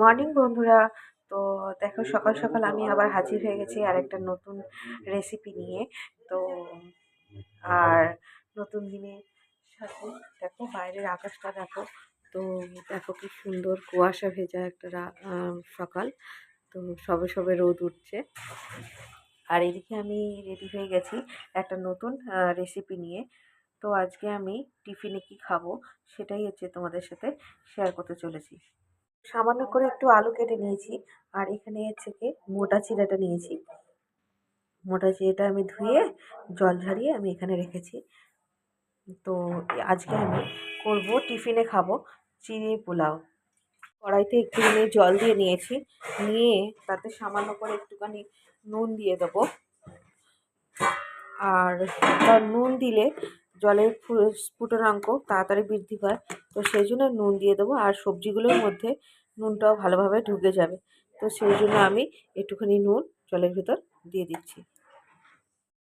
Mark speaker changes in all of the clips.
Speaker 1: Morning বন্ধুরা। তো দেখো সকাল সকাল আমি আবার হাজির হয়ে গেছি আর একটা নতুন রেসিপি নিয়ে। তো আর নতুন দিনের সাথে দেখো বাইরের আকাশটা দেখো। তো দেখো কি সুন্দর কুয়াশা ভেজা একটা সকাল। তো সবে সবে রোদ উঠছে। আর এদিকে আমি রেডি হয়ে গেছি একটা নতুন রেসিপি নিয়ে। তো আজকে আমি টিফিনে কি খাব সেটাই হচ্ছে তোমাদের সাথে শেয়ার করতে চলেছি। সামান্য করে একটু আলু কেটে নিয়েছি, আর এখানে হচ্ছে কি মোটা চিড়াটা নিয়েছি। মোটা চিড়াটা আমি ধুয়ে, জল ঝরিয়ে আমি এখানে রেখেছি। তো আজকে আমি করব, টিফিনে খাব চিড়ে পোলাও। কড়াইতে একটুখানি জল দিয়ে নিয়েছি, নিয়ে তাতে সামান্য করে একটুখানি নুন দিয়ে দেবো। আর নুন দিলে জলের স্ফুটনাঙ্ক তাড়াতাড়ি বৃদ্ধি পায়। তো সেই জন্য নুন দিয়ে দেবো। আর সবজিগুলোর মধ্যে নুনটাও ভালোভাবে ঢুকে যাবে। তো সেই জন্য আমি একটুখানি নুন জলের ভিতর দিয়ে দিচ্ছি।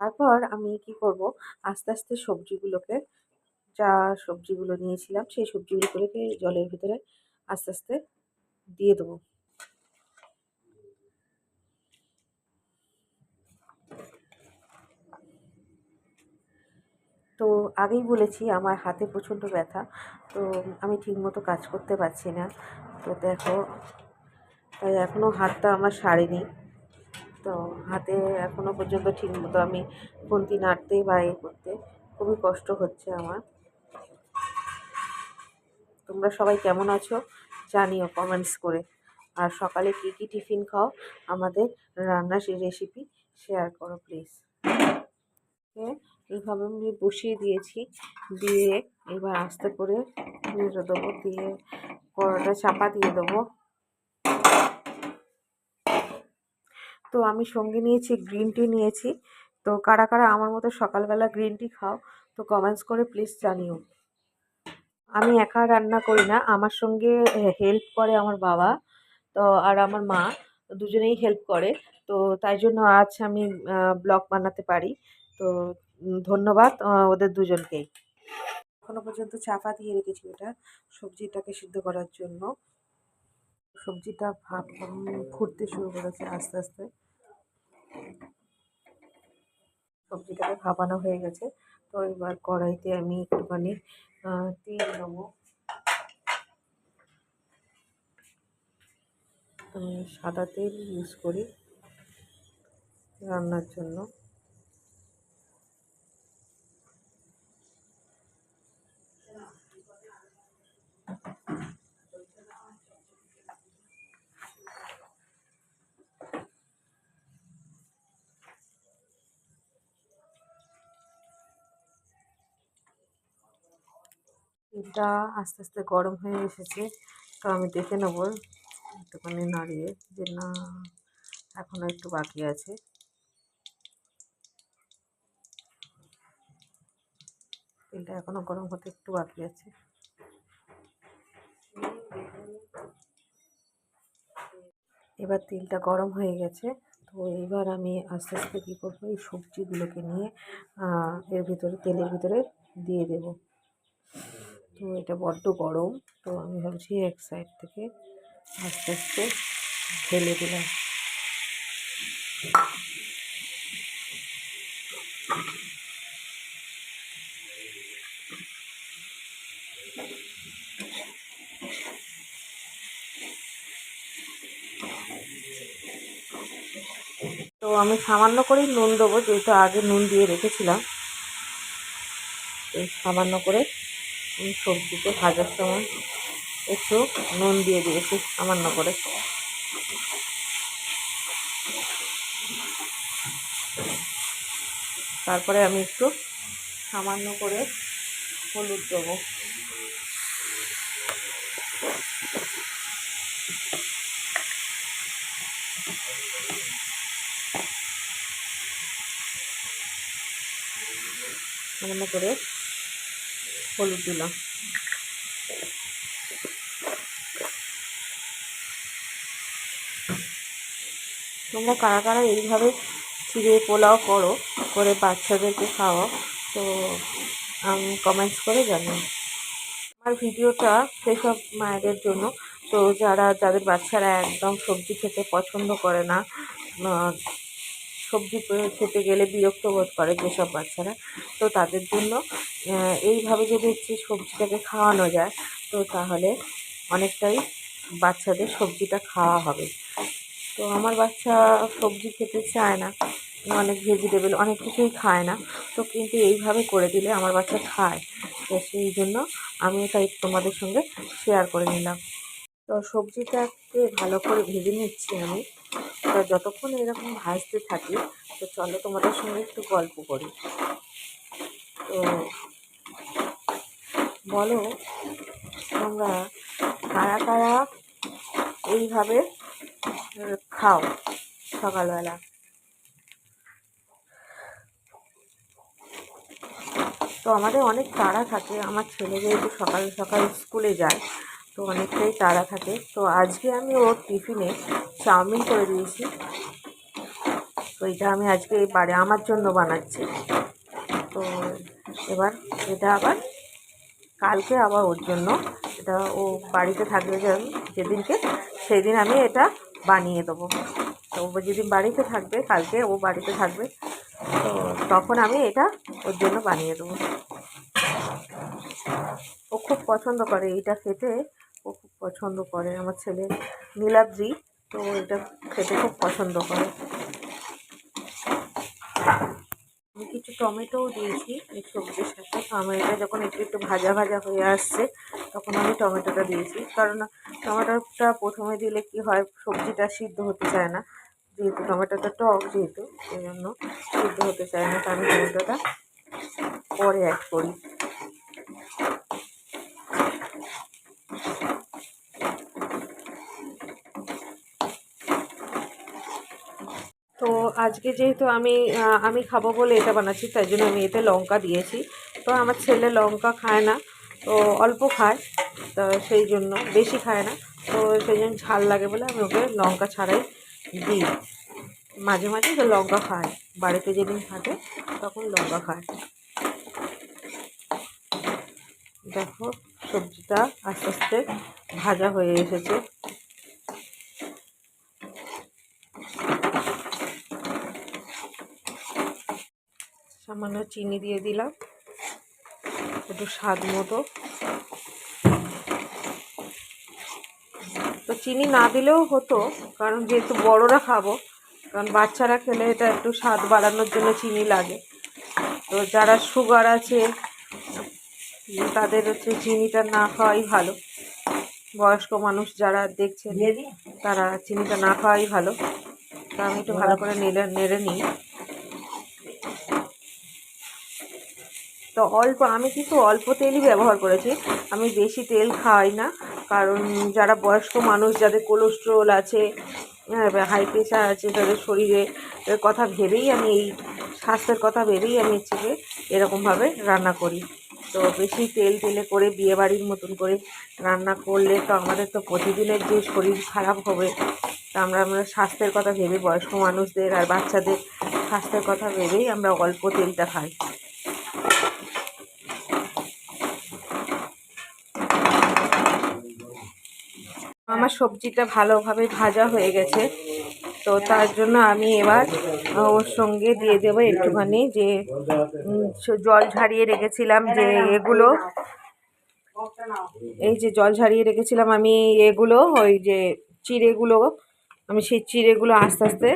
Speaker 1: তারপর আমি কি করব? আস্তে আস্তে সবজিগুলোকে, যা সবজিগুলো নিয়েছিলাম, সেই সবজিগুলোকে জলের ভিতরে আস্তে আস্তে দিয়ে দেবো। তো আগেই বলেছি, আমার হাতে প্রচণ্ড ব্যথা, তো আমি ঠিকমতো কাজ করতে পারছি না। তো দেখো, তাই এখনও হাতটা আমার সারেনি। তো হাতে এখনও পর্যন্ত ঠিকমতো আমি খুন্তি নাড়তে বা এ করতে খুবই কষ্ট হচ্ছে আমার। তোমরা সবাই কেমন আছো জানিও কমেন্টস করে। আর সকালে কী কী টিফিন খাও, আমাদের রান্নার রেসিপি শেয়ার করো, প্লিজ। এইভাবে আমি বসিয়ে দিয়েছি। দিয়ে এবার আস্তে করে নেড়ে দেবো, দিয়ে কড়াটা চাপা দিয়ে দেবো। তো আমি সঙ্গে নিয়েছি গ্রিন টি নিয়েছি। তো কারা কারা আমার মতো সকালবেলা গ্রিন টি খাও, তো কমেন্টস করে প্লিজ জানিও। আমি একা রান্না করি না, আমার সঙ্গে হেল্প করে আমার বাবা, তো আর আমার মা দুজনেই হেল্প করে। তো তাই জন্য আজ আমি ব্লগ বানাতে পারি। তো ধন্যবাদ ওদের দুজনকেই। এখনও পর্যন্ত চাপা দিয়ে রেখেছি ওটা সবজিটাকে সিদ্ধ করার জন্য। সবজিটা উম, ফুটতে শুরু করেছে আস্তে আস্তে। সবজিটাকে ভাপানো হয়ে গেছে তো এবার কড়াইতে আমি একটুখানি তেল নেব সাদা তেল ইউজ করি রান্নার জন্য। তেলটা আস্তে আস্তে গরম হয়ে এসেছে, তো আমি দেখে নেব একটুখানি নাড়িয়ে যে না এখনও একটু বাকি আছে। তেলটা এখনও গরম হতে একটু বাকি আছে। এবার তেলটা গরম হয়ে গেছে, তো এবার আমি আস্তে আস্তে কী করব, এই সবজিগুলোকে নিয়ে এর ভিতরে, তেলের ভিতরে দিয়ে দেব। তো এটা বড্ড গরম, তো আমি ভাবছি এক সাইড থেকে আস্তে আস্তে ঢেলে দিলাম। তো আমি সামান্য করেই নুন দেবো, যেহেতু আগে নুন দিয়ে রেখেছিলাম সামান্য করে সবজিতে ভাজার সময় একটু নুন দিয়ে দিয়েছি সামান্য করে তারপরে আমি একটু সামান্য করে হলুদ দেবো। সামান্য করে হলুদ দিলাম। তোমরা কারা কারা এইভাবে চিড়ে পোলাও করো, করে বাচ্চাদেরকে খাওয়াও, তো আমি কমেন্টস করে জানিও। আমার ভিডিওটা সেসব মায়েদের জন্য। তো যারা, যাদের বাচ্চারা একদম সবজি খেতে পছন্দ করে না সবজি খেতে গেলে বিরক্ত বোধ করে যেসব বাচ্চারা। তো তাদের জন্য এইভাবে যদি হচ্ছে সবজিটাকে খাওয়ানো যায়, তো তাহলে অনেকটাই বাচ্চাদের সবজিটা খাওয়া হবে। তো আমার বাচ্চা সবজি খেতে চায় না, অনেক ভেজিটেবল অনেক কিছুই খায় না। তো কিন্তু এইভাবে করে দিলে আমার বাচ্চা খায়। তো সেই জন্য আমি এটা তোমাদের সঙ্গে শেয়ার করে নিলাম। তো সবজিটাকে ভালো করে ভেজে নিচ্ছি আমি। তো যতক্ষণ এরকম ভাজতে থাকি, তো চলো তোমাদের সঙ্গে একটু গল্প করি। তো বলো, তোমরা কারা কারা এইভাবে খাও সকালবেলা? তো আমাদের অনেক তাড়া থাকে। আমার ছেলে যেহেতু সকাল সকাল স্কুলে যায় তো অনেকটাই তাড়া থাকে। তো আজকে আমি ওর টিফিনে চাউমিন করে দিয়েছি। তো এটা আমি আজকে এই বাড়ি আমার জন্য বানাচ্ছি। তো এবার এটা আবার কালকে আবার ওর জন্য। এটা ও বাড়িতে থাকবে যেদিনকে সেই দিন আমি এটা বানিয়ে দেবো। তো ও যেদিন বাড়িতে থাকবে, কালকে ও বাড়িতে থাকবে, তো তখন আমি এটা ওর জন্য বানিয়ে দেবো। ও খুব পছন্দ করে এইটা খেতে। পছন্দ করে। আমার ছেলে নীলাদ্রি, তো এটা খেতে খুব পছন্দ করে। আমি কিছু টমেটোও দিয়েছি এই সবজির সাথে। টমেটোটা যখন একটু একটু ভাজা ভাজা হয়ে আসছে, তখন আমি টমেটোটা দিয়েছি। কারণ টমেটোটা প্রথমে দিলে কি হয়, সবজিটা সিদ্ধ হতে চায় না। যেহেতু টমেটোটা টক যেহেতু, সেই জন্য সিদ্ধ হতে চায় না। তো আমি টমেটোটা পরে অ্যাড করি। তো আজকে যেহেতু আমি আমি খাব বলে এটা বানাচ্ছি, তাই জন্য আমি এতে লঙ্কা দিয়েছি। তো আমার ছেলে লঙ্কা খায় না, তো অল্প খায়, তো সেই জন্য, বেশি খায় না। তো সেই জন্য ঝাল লাগে বলে আমি ওকে লঙ্কা ছাড়াই দিই। মাঝে মাঝে তো লঙ্কা খায়, বাড়িতে যেদিন থাকে তখন লঙ্কা খায়। দেখো, সবজিটা আস্তে আস্তে ভাজা হয়ে এসেছে। সামান্য চিনি দিয়ে দিলাম। একটু স্বাদ মতো। তো চিনি না দিলেও হতো কারণ যেহেতু বড়রা খাব কারণ বাচ্চারা খেলে এটা একটু স্বাদ বাড়ানোর জন্য চিনি লাগে। তো যারা সুগার আছে তাদের হচ্ছে চিনিটা না খাওয়াই ভালো। বয়স্ক মানুষ যারা দেখছেন তারা চিনিটা না খাওয়াই ভালো। তো আমি একটু ভালো করে নেড়ে নেড়ে নিই। তো অল্প, আমি কিন্তু অল্প তেলই ব্যবহার করেছি। আমি বেশি তেল খাওয়াই না, কারণ যারা বয়স্ক মানুষ, যাদের কোলেস্ট্রল আছে হাই প্রেশার আছে, তাদের শরীরে কথা ভেবেই আমি এই স্বাস্থ্যের কথা ভেবেই আমি হচ্ছে এরকমভাবে রান্না করি। তো বেশি তেল তেলে করে, বিয়েবাড়ির মতন করে রান্না করলে তো আমাদের তো প্রতিদিনের যে শরীর খারাপ হবে, তা আমরা আমরা স্বাস্থ্যের কথা ভেবে বয়স্ক মানুষদের আর বাচ্চাদের স্বাস্থ্যের কথা ভেবেই আমরা অল্প তেলটা খাই। আমার সবজিটা ভালোভাবে ভাজা হয়ে গেছে। তো তার জন্য আমি এবার ওর সঙ্গে দিয়ে দেবো একটুখানি যে জল ঝারিয়ে রেখেছিলাম যে এগুলো। এই যে জল ঝারিয়ে রেখেছিলাম আমি এগুলো, ওই যে চিড়েগুলো, আমি সেই চিড়েগুলো আস্তে আস্তে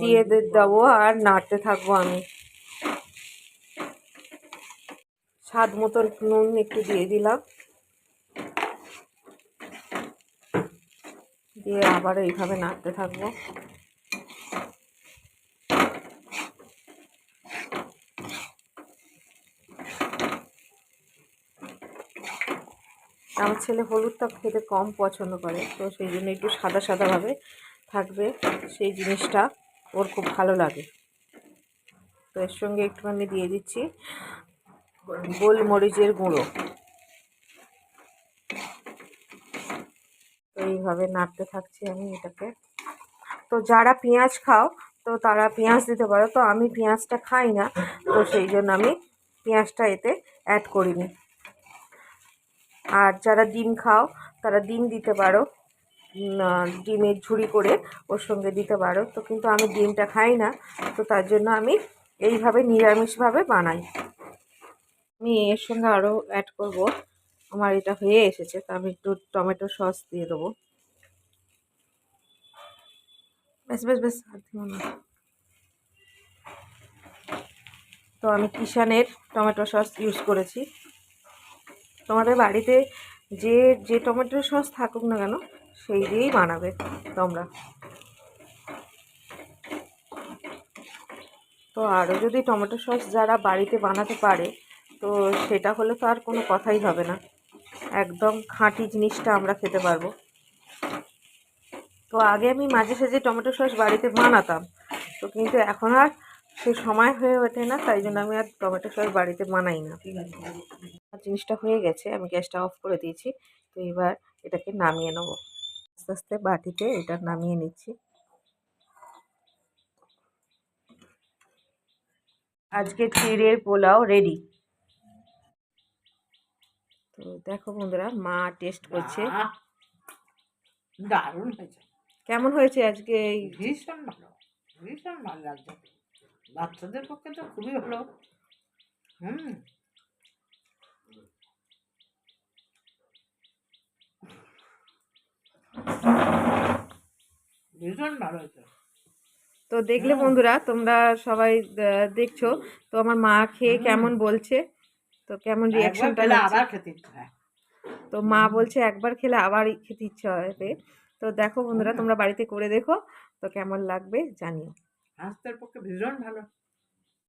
Speaker 1: দিয়ে দেবো আর নাড়তে থাকব আমি। স্বাদ মতো নুন একটু দিয়ে দিলাম। দিয়ে আবার এইভাবে নাড়তে থাকব। আমার ছেলে হলুদটা খেতে কম পছন্দ করে, তো সেই জন্য একটু সাদা সাদাভাবে থাকবে সেই জিনিসটা, ওর খুব ভালো লাগে। তো এর সঙ্গে একটুখানি দিয়ে দিচ্ছি গোলমরিচের গুঁড়ো। তো এইভাবে নাড়তে থাকছি আমি এটাকে। তো যারা পেঁয়াজ খাও, তো তারা পেঁয়াজ দিতে পারো। তো আমি পেঁয়াজটা খাই না, তো সেই জন্য আমি পেঁয়াজটা এতে অ্যাড করিনি। আর যারা ডিম খাও, তারা ডিম দিতে পারো। ডিমের ঝুড়ি করে ওর সঙ্গে দিতে পারো। তো কিন্তু আমি ডিমটা খাই না, তো তার জন্য আমি এইভাবে নিরামিষভাবে বানাই। আমি এর সঙ্গে আরও অ্যাড করব। আমার এটা হয়ে এসেছে, তো আমি একটু টমেটো সস দিয়ে দেবো। বেশ বেশ বেশ তো আমি কিষানের টমেটো সস ইউজ করেছি। তোমাদের বাড়িতে যে যে টমেটো সস থাকুক না কেন, সেই দিয়েই বানাবে তোমরা। তো আরও যদি টমেটো সস যারা বাড়িতে বানাতে পারে, তো সেটা হলে তো আর কোনো কথাই হবে না। একদম খাঁটি জিনিসটা আমরা খেতে পারব। তো আগে আমি মাঝে সাঝে টমেটো সস বাড়িতে বানাতাম। তো কিন্তু এখন আর সে সময় হয়ে ওঠে না, তাই জন্য আমি আর টমেটো সস বাড়িতে বানাই না। জিনিসটা হয়ে গেছে, আমি গ্যাসটা অফ করে দিয়েছি। তো এবার এটাকে নামিয়ে নেব। আস্তে আস্তে বাটিতে এটা নামিয়ে নিচ্ছি। আজকে চিড়ের পোলাও রেডি তো দেখো বন্ধুরা, মা টেস্ট করছে।
Speaker 2: দারুণ হয়েছে।
Speaker 1: কেমন হয়েছে আজকে এই
Speaker 2: ভীষণ ভালো ভীষণ ভালো লাগছে। বাচ্চাদের পক্ষে তো খুবই ভালো। হুম। ভীষণ ভালো হয়েছে।
Speaker 1: তো দেখলে বন্ধুরা তোমরা সবাই দেখছ। তো আমার মা খেয়ে কেমন বলছে? তো কেমন রিয়াকশনটা
Speaker 2: আবার খেতে ইচ্ছে হয়।
Speaker 1: তো মা বলছে একবার খেলে আবার খেতে ইচ্ছা হবে। তো দেখো বন্ধুরা তোমরা বাড়িতে করে দেখো তো কেমন লাগবে জানিও।
Speaker 2: স্বাস্থ্যের পক্ষে ভীষণ ভালো।